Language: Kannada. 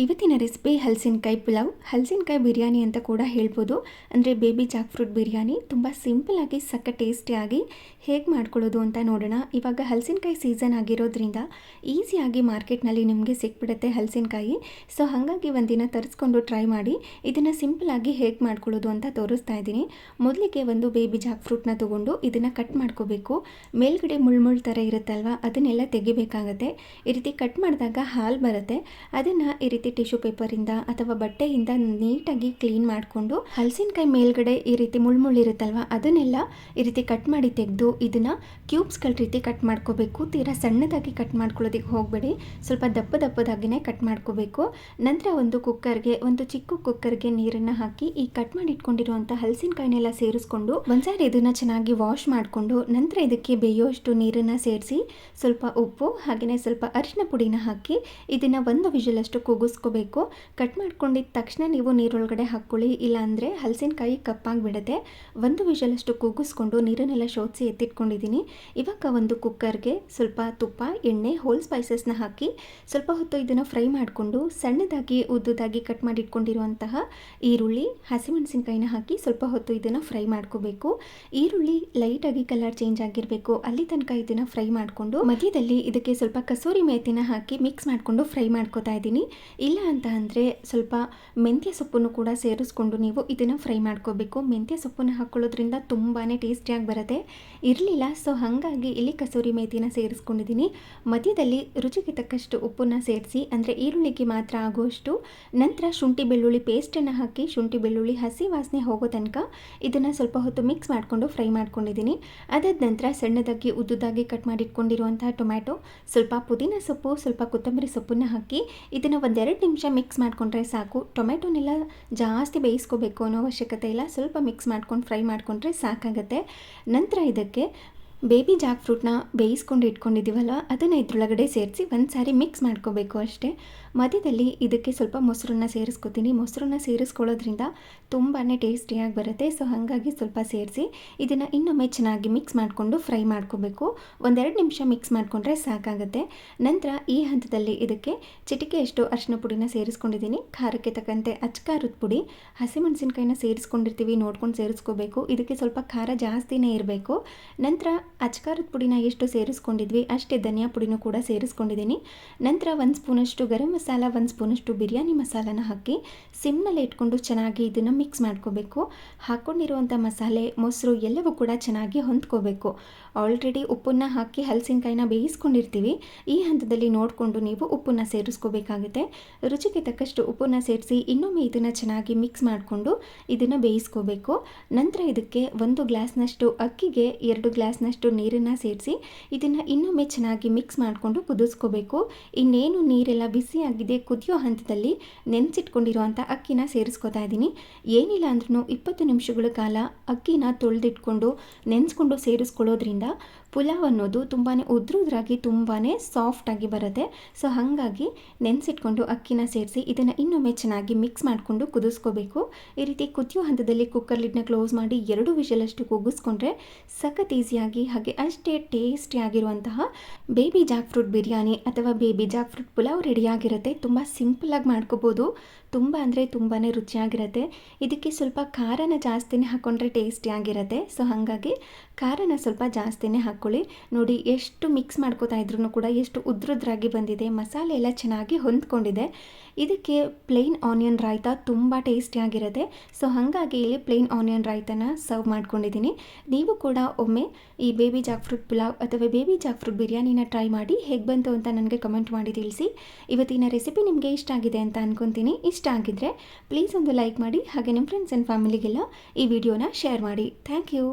ಇವತ್ತಿನ ರೆಸಿಪಿ ಹಲಸಿನಕಾಯಿ ಪುಲಾವ್. ಹಲಸಿನಕಾಯಿ ಬಿರಿಯಾನಿ ಅಂತ ಕೂಡ ಹೇಳ್ಬೋದು. ಅಂದರೆ ಬೇಬಿ ಜಾಕ್ ಫ್ರೂಟ್ ಬಿರಿಯಾನಿ. ತುಂಬ ಸಿಂಪಲಾಗಿ ಸಕ್ಕ ಟೇಸ್ಟಿಯಾಗಿ ಹೇಗೆ ಮಾಡ್ಕೊಳ್ಳೋದು ಅಂತ ನೋಡೋಣ. ಇವಾಗ ಹಲಸಿನಕಾಯಿ ಸೀಸನ್ ಆಗಿರೋದ್ರಿಂದ ಈಸಿಯಾಗಿ ಮಾರ್ಕೆಟ್ನಲ್ಲಿ ನಿಮಗೆ ಸಿಕ್ಬಿಡುತ್ತೆ ಹಲಸಿನಕಾಯಿ. ಸೊ ಹಾಗಾಗಿ ಒಂದಿನ ತರಿಸ್ಕೊಂಡು ಟ್ರೈ ಮಾಡಿ. ಇದನ್ನು ಸಿಂಪಲಾಗಿ ಹೇಗೆ ಮಾಡ್ಕೊಳ್ಳೋದು ಅಂತ ತೋರಿಸ್ತಾ ಇದ್ದೀನಿ. ಮೊದಲಿಗೆ ಒಂದು ಬೇಬಿ ಜಾಕ್ ಫ್ರೂಟ್ನ ತೊಗೊಂಡು ಇದನ್ನು ಕಟ್ ಮಾಡ್ಕೋಬೇಕು. ಮೇಲ್ಗಡೆ ಮುಳ್ಮುಳ್ ಥರ ಇರುತ್ತಲ್ವ, ಅದನ್ನೆಲ್ಲ ತೆಗಿಬೇಕಾಗತ್ತೆ. ಈ ರೀತಿ ಕಟ್ ಮಾಡಿದಾಗ ಹಾಲು ಬರುತ್ತೆ. ಅದನ್ನು ಈ ಟಿಶ್ಯೂ ಪೇಪರಿಂದ ಅಥವಾ ಬಟ್ಟೆಯಿಂದ ನೀಟಾಗಿ ಕ್ಲೀನ್ ಮಾಡಿಕೊಂಡು ಹಲಸಿನಕಾಯಿ ಮೇಲ್ಗಡೆ ಈ ರೀತಿ ಮುಳ್ಮುಳ್ಳು ಇರುತ್ತಲ್ವ, ಅದನ್ನೆಲ್ಲ ಈ ರೀತಿ ಕಟ್ ಮಾಡಿ ತೆಗೆದು ಇದನ್ನು ಕ್ಯೂಬ್ಸ್ಗಳ ರೀತಿ ಕಟ್ ಮಾಡ್ಕೋಬೇಕು. ತೀರಾ ಸಣ್ಣದಾಗಿ ಕಟ್ ಮಾಡ್ಕೊಳ್ಳೋದಕ್ಕೆ ಹೋಗಬೇಡಿ. ಸ್ವಲ್ಪ ದಪ್ಪ ದಪ್ಪದಾಗಿನೇ ಕಟ್ ಮಾಡ್ಕೋಬೇಕು. ನಂತರ ಒಂದು ಕುಕ್ಕರ್ಗೆ, ಒಂದು ಚಿಕ್ಕ ಕುಕ್ಕರ್ಗೆ ನೀರನ್ನು ಹಾಕಿ ಈ ಕಟ್ ಮಾಡಿ ಇಟ್ಕೊಂಡಿರುವಂಥ ಹಲಸಿನಕಾಯಿನೆಲ್ಲ ಸೇರಿಸ್ಕೊಂಡು ಒಂದ್ಸಾರಿ ಇದನ್ನು ಚೆನ್ನಾಗಿ ವಾಶ್ ಮಾಡಿಕೊಂಡು ನಂತರ ಇದಕ್ಕೆ ಬೇಯುವಷ್ಟು ನೀರನ್ನು ಸೇರಿಸಿ ಸ್ವಲ್ಪ ಉಪ್ಪು ಹಾಗೆಯೇ ಸ್ವಲ್ಪ ಅರಿಶಿನ ಪುಡಿನ ಹಾಕಿ ಇದನ್ನು ಒಂದು ವಿಷಲಷ್ಟು ಕೂಗಿಸ್ಕೋಬೇಕು ಕಟ್ ಮಾಡ್ಕೊಂಡಿದ್ದ ತಕ್ಷಣ ನೀವು ನೀರೊಳಗಡೆ ಹಾಕ್ಕೊಳ್ಳಿ. ಇಲ್ಲಾಂದರೆ ಹಲಸಿನಕಾಯಿ ಕಪ್ಪಾಗಿಬಿಡುತ್ತೆ. ಒಂದು ವಿಷಲಷ್ಟು ಕೂಗಿಸ್ಕೊಂಡು ನೀರನ್ನೆಲ್ಲ ಶೋಧಿಸಿ ಎತ್ತಿಟ್ಕೊಂಡಿದ್ದೀನಿ. ಇವಾಗ ಒಂದು ಕುಕ್ಕರ್ಗೆ ಸ್ವಲ್ಪ ತುಪ್ಪ, ಎಣ್ಣೆ ಹೋಲ್ ಸ್ಪೈಸಸ್ನ ಹಾಕಿ ಸ್ವಲ್ಪ ಹೊತ್ತು ಇದನ್ನು ಫ್ರೈ ಮಾಡಿಕೊಂಡು ಸಣ್ಣದಾಗಿ, ಉದ್ದದಾಗಿ ಕಟ್ ಮಾಡಿ ಇಟ್ಕೊಂಡಿರುವಂತಹ ಈರುಳ್ಳಿ, ಹಸಿಮೆಣಸಿನ್ಕಾಯಿನ ಹಾಕಿ ಸ್ವಲ್ಪ ಹೊತ್ತು ಇದನ್ನು ಫ್ರೈ ಮಾಡ್ಕೋಬೇಕು. ಈರುಳ್ಳಿ ಲೈಟಾಗಿ ಕಲರ್ ಚೇಂಜ್ ಆಗಿರಬೇಕು. ಅಲ್ಲಿ ತನಕ ಇದನ್ನು ಫ್ರೈ ಮಾಡಿಕೊಂಡು ಮಧ್ಯದಲ್ಲಿ ಇದಕ್ಕೆ ಸ್ವಲ್ಪ ಕಸೂರಿ ಮೇತಿನ ಹಾಕಿ ಮಿಕ್ಸ್ ಮಾಡಿಕೊಂಡು ಫ್ರೈ ಮಾಡ್ಕೋತಾ ಇದ್ದೀನಿ. ಇಲ್ಲ ಅಂತ ಅಂದರೆ ಸ್ವಲ್ಪ ಮೆಂತ್ಯ ಸೊಪ್ಪನ್ನು ಕೂಡ ಸೇರಿಸ್ಕೊಂಡು ನೀವು ಇದನ್ನು ಫ್ರೈ ಮಾಡ್ಕೋಬೇಕು. ಮೆಂತ್ಯ ಸೊಪ್ಪನ್ನು ಹಾಕ್ಕೊಳ್ಳೋದ್ರಿಂದ ತುಂಬಾ ಟೇಸ್ಟಿಯಾಗಿ ಬರುತ್ತೆ. ಇರಲಿಲ್ಲ ಸೊ ಹಾಗಾಗಿ ಇಲ್ಲಿ ಕಸೂರಿ ಮೇಥಿನ ಸೇರಿಸ್ಕೊಂಡಿದ್ದೀನಿ. ಮಧ್ಯದಲ್ಲಿ ರುಚಿಗೆ ತಕ್ಕಷ್ಟು ಉಪ್ಪನ್ನು ಸೇರಿಸಿ, ಅಂದರೆ ಈರುಳ್ಳಿಗೆ ಮಾತ್ರ ಆಗುವಷ್ಟು ನಂತರ ಶುಂಠಿ ಬೆಳ್ಳುಳ್ಳಿ ಪೇಸ್ಟನ್ನು ಹಾಕಿ, ಶುಂಠಿ ಬೆಳ್ಳುಳ್ಳಿ ಹಸಿ ವಾಸನೆ ಹೋಗೋ ತನಕ ಇದನ್ನು ಸ್ವಲ್ಪ ಹೊತ್ತು ಮಿಕ್ಸ್ ಮಾಡಿಕೊಂಡು ಫ್ರೈ ಮಾಡ್ಕೊಂಡಿದ್ದೀನಿ. ಅದಾದ ನಂತರ ಸಣ್ಣದಾಗಿ ಉದ್ದುದಾಗಿ ಕಟ್ ಮಾಡಿಟ್ಕೊಂಡಿರುವಂತಹ ಟೊಮ್ಯಾಟೊ, ಸ್ವಲ್ಪ ಪುದೀನ ಸೊಪ್ಪು, ಸ್ವಲ್ಪ ಕೊತ್ತಂಬರಿ ಸೊಪ್ಪನ್ನು ಹಾಕಿ ಇದನ್ನು ಒಂದೆರಡು ನಿಮಿಷ ಮಿಕ್ಸ್ ಮಾಡಿಕೊಂಡ್ರೆ ಸಾಕು. ಟೊಮೆಟೊನೆಲ್ಲ ಜಾಸ್ತಿ ಬೇಯಿಸ್ಕೋಬೇಕು ಅನ್ನೋ ಅವಶ್ಯಕತೆ ಇಲ್ಲ. ಸ್ವಲ್ಪ ಮಿಕ್ಸ್ ಮಾಡ್ಕೊಂಡು ಫ್ರೈ ಮಾಡಿಕೊಂಡ್ರೆ ಸಾಕಾಗುತ್ತೆ. ನಂತರ ಇದಕ್ಕೆ ಬೇಬಿ ಜಾಕ್ ಫ್ರೂಟ್ನ ಬೇಯಿಸ್ಕೊಂಡು ಇಟ್ಕೊಂಡಿದ್ದೀವಲ್ಲ, ಅದನ್ನು ಇದ್ರೊಳಗಡೆ ಸೇರಿಸಿ ಒಂದು ಸಾರಿ ಮಿಕ್ಸ್ ಮಾಡ್ಕೋಬೇಕು ಅಷ್ಟೇ. ಮಧ್ಯದಲ್ಲಿ ಇದಕ್ಕೆ ಸ್ವಲ್ಪ ಮೊಸರನ್ನ ಸೇರಿಸ್ಕೊತೀನಿ. ಮೊಸರನ್ನ ಸೇರಿಸ್ಕೊಳ್ಳೋದ್ರಿಂದ ತುಂಬಾ ಟೇಸ್ಟಿಯಾಗಿ ಬರುತ್ತೆ. ಸೊ ಹಾಗಾಗಿ ಸ್ವಲ್ಪ ಸೇರಿಸಿ ಇದನ್ನು ಇನ್ನೊಮ್ಮೆ ಚೆನ್ನಾಗಿ ಮಿಕ್ಸ್ ಮಾಡಿಕೊಂಡು ಫ್ರೈ ಮಾಡ್ಕೋಬೇಕು. ಒಂದೆರಡು ನಿಮಿಷ ಮಿಕ್ಸ್ ಮಾಡಿಕೊಂಡ್ರೆ ಸಾಕಾಗುತ್ತೆ. ನಂತರ ಈ ಹಂತದಲ್ಲಿ ಇದಕ್ಕೆ ಚಿಟಿಕೆಯಷ್ಟು ಅರಿಶಿನ ಪುಡಿನ ಸೇರಿಸ್ಕೊಂಡಿದ್ದೀನಿ. ಖಾರಕ್ಕೆ ತಕ್ಕಂತೆ ಅಚ್ಕಾರದ ಪುಡಿ, ಹಸಿಮೆಣಸಿನ್ಕಾಯಿನ ಸೇರಿಸ್ಕೊಂಡಿರ್ತೀವಿ, ನೋಡ್ಕೊಂಡು ಸೇರಿಸ್ಕೋಬೇಕು. ಇದಕ್ಕೆ ಸ್ವಲ್ಪ ಖಾರ ಜಾಸ್ತಿನೇ ಇರಬೇಕು. ನಂತರ ಅಚ್ಕಾರದ ಪುಡಿನ ಎಷ್ಟು ಸೇರಿಸ್ಕೊಂಡಿದ್ವಿ, ಅಷ್ಟೇ ಧನಿಯಾ ಪುಡಿನೂ ಕೂಡ ಸೇರಿಸ್ಕೊಂಡಿದ್ದೀನಿ. ನಂತರ ಒಂದು ಸ್ಪೂನಷ್ಟು ಗರಂ ಮಸಾಲ, ಒಂದು ಸ್ಪೂನಷ್ಟು ಬಿರಿಯಾನಿ ಮಸಾಲನ ಹಾಕಿ ಸಿಮ್ನಲ್ಲಿ ಇಟ್ಕೊಂಡು ಚೆನ್ನಾಗಿ ಇದನ್ನು ಮಿಕ್ಸ್ ಮಾಡ್ಕೋಬೇಕು. ಹಾಕ್ಕೊಂಡಿರುವಂಥ ಮಸಾಲೆ, ಮೊಸರು ಎಲ್ಲವೂ ಕೂಡ ಚೆನ್ನಾಗಿ ಹೊಂದ್ಕೋಬೇಕು. ಆಲ್ರೆಡಿ ಉಪ್ಪನ್ನು ಹಾಕಿ ಹಲಸಿನಕಾಯಿನ ಬೇಯಿಸ್ಕೊಂಡಿರ್ತೀವಿ. ಈ ಹಂತದಲ್ಲಿ ನೋಡಿಕೊಂಡು ನೀವು ಉಪ್ಪನ್ನು ಸೇರಿಸ್ಕೋಬೇಕಾಗುತ್ತೆ. ರುಚಿಗೆ ತಕ್ಕಷ್ಟು ಉಪ್ಪನ್ನು ಸೇರಿಸಿ ಇನ್ನೊಮ್ಮೆ ಇದನ್ನು ಚೆನ್ನಾಗಿ ಮಿಕ್ಸ್ ಮಾಡಿಕೊಂಡು ಇದನ್ನು ಬೇಯಿಸ್ಕೋಬೇಕು. ನಂತರ ಇದಕ್ಕೆ ಒಂದು ಗ್ಲಾಸ್ನಷ್ಟು ಅಕ್ಕಿಗೆ ಎರಡು ಗ್ಲಾಸ್ನಷ್ಟು ನೀರನ್ನು ಸೇರಿಸಿ ಇದನ್ನು ಇನ್ನೊಮ್ಮೆ ಚೆನ್ನಾಗಿ ಮಿಕ್ಸ್ ಮಾಡಿಕೊಂಡು ಕುದಿಸ್ಕೋಬೇಕು. ಇನ್ನೇನು ನೀರೆಲ್ಲ ಬಿಸಿಯಾಗಿದೆ ಕುದಿಯೋ ಹಂತದಲ್ಲಿ ನೆನೆಸಿಟ್ಕೊಂಡಿರುವಂಥ ಅಕ್ಕಿನ ಸೇರಿಸ್ಕೊತಾ ಇದ್ದೀನಿ. ಏನಿಲ್ಲ ಅಂದ್ರೂ ಇಪ್ಪತ್ತು ನಿಮಿಷಗಳ ಕಾಲ ಅಕ್ಕಿನ ತೊಳೆದಿಟ್ಕೊಂಡು ನೆನೆಸ್ಕೊಂಡು ಸೇರಿಸ್ಕೊಳ್ಳೋದ್ರಿಂದ ಪುಲಾವ್ ಅನ್ನೋದು ತುಂಬಾ ಉದ್ರುದ್ರಾಗಿ ತುಂಬಾ ಸಾಫ್ಟಾಗಿ ಬರುತ್ತೆ. ಸೊ ಹಾಗಾಗಿ ನೆನೆಸಿಟ್ಕೊಂಡು ಅಕ್ಕಿನ ಸೇರಿಸಿ ಇದನ್ನು ಇನ್ನೊಮ್ಮೆ ಚೆನ್ನಾಗಿ ಮಿಕ್ಸ್ ಮಾಡಿಕೊಂಡು ಕುದಿಸ್ಕೋಬೇಕು. ಈ ರೀತಿ ಕುದಿಯೋ ಹಂತದಲ್ಲಿ ಕುಕ್ಕರ್ ಲಿಡ್ನ ಕ್ಲೋಸ್ ಮಾಡಿ ಎರಡು ವಿಷಲಷ್ಟು ಕುಗ್ಗಿಸ್ಕೊಂಡ್ರೆ ಸಖತ್ ಈಸಿಯಾಗಿ ಹಾಗೆ ಅಷ್ಟೇ ಟೇಸ್ಟಿಯಾಗಿರುವಂತಹ ಬೇಬಿ ಜಾಕ್ ಫ್ರೂಟ್ ಬಿರಿಯಾನಿ ಅಥವಾ ಬೇಬಿ ಜಾಕ್ ಫ್ರೂಟ್ ಪುಲಾವ್ ರೆಡಿಯಾಗಿರುತ್ತೆ ತುಂಬ ಸಿಂಪಲಾಗಿ ಮಾಡ್ಕೋಬೋದು. ತುಂಬ ಅಂದರೆ ತುಂಬಾ ರುಚಿಯಾಗಿರುತ್ತೆ. ಇದಕ್ಕೆ ಸ್ವಲ್ಪ ಖಾರನ ಜಾಸ್ತಿನೇ ಹಾಕ್ಕೊಂಡ್ರೆ ಟೇಸ್ಟಿಯಾಗಿರುತ್ತೆ ಸೊ ಹಾಗಾಗಿ ಖಾರನ ಸ್ವಲ್ಪ ಜಾಸ್ತಿನೇ ಹಾಕ್ಕೊಳ್ಳಿ ನೋಡಿ, ಎಷ್ಟು ಮಿಕ್ಸ್ ಮಾಡ್ಕೋತಾ ಇದ್ರೂ ಕೂಡ ಎಷ್ಟು ಉದ್ರುದ್ರಾಗಿ ಬಂದಿದೆ. ಮಸಾಲೆ ಎಲ್ಲ ಚೆನ್ನಾಗಿ ಹೊಂದ್ಕೊಂಡಿದೆ. ಇದಕ್ಕೆ ಪ್ಲೇನ್ ಆನಿಯನ್ ರಾಯ್ತ ತುಂಬ ಟೇಸ್ಟಿಯಾಗಿರುತ್ತೆ ಸೊ ಹಾಗಾಗಿ ಇಲ್ಲಿ ಪ್ಲೇನ್ ಆನಿಯನ್ ರಾಯ್ತನ ಸರ್ವ್ ಮಾಡ್ಕೊಂಡಿದ್ದೀನಿ. ನೀವು ಕೂಡ ಒಮ್ಮೆ ಈ ಬೇಬಿ ಜಾಕ್ ಫ್ರೂಟ್ ಪುಲಾವ್ ಅಥವಾ ಬೇಬಿ ಜಾಕ್ ಫ್ರೂಟ್ ಬಿರಿಯಾನಿನ ಟ್ರೈ ಮಾಡಿ ಹೇಗೆ ಬಂತು ಅಂತ ನನಗೆ ಕಮೆಂಟ್ ಮಾಡಿ ತಿಳಿಸಿ. ಇವತ್ತಿನ ರೆಸಿಪಿ ನಿಮಗೆ ಇಷ್ಟ ಆಗಿದೆ ಅಂತ ಅಂದ್ಕೊತೀನಿ ಇಷ್ಟ ಆಗಿದ್ರೆ ಪ್ಲೀಸ್ ಒಂದು ಲೈಕ್ ಮಾಡಿ ಹಾಗೆ ನಿಮ್ಮ ಫ್ರೆಂಡ್ಸ್ ಆ್ಯಂಡ್ ಫ್ಯಾಮಿಲಿಗೆಲ್ಲ ಈ ವಿಡಿಯೋನ ಶೇರ್ ಮಾಡಿ. Thank you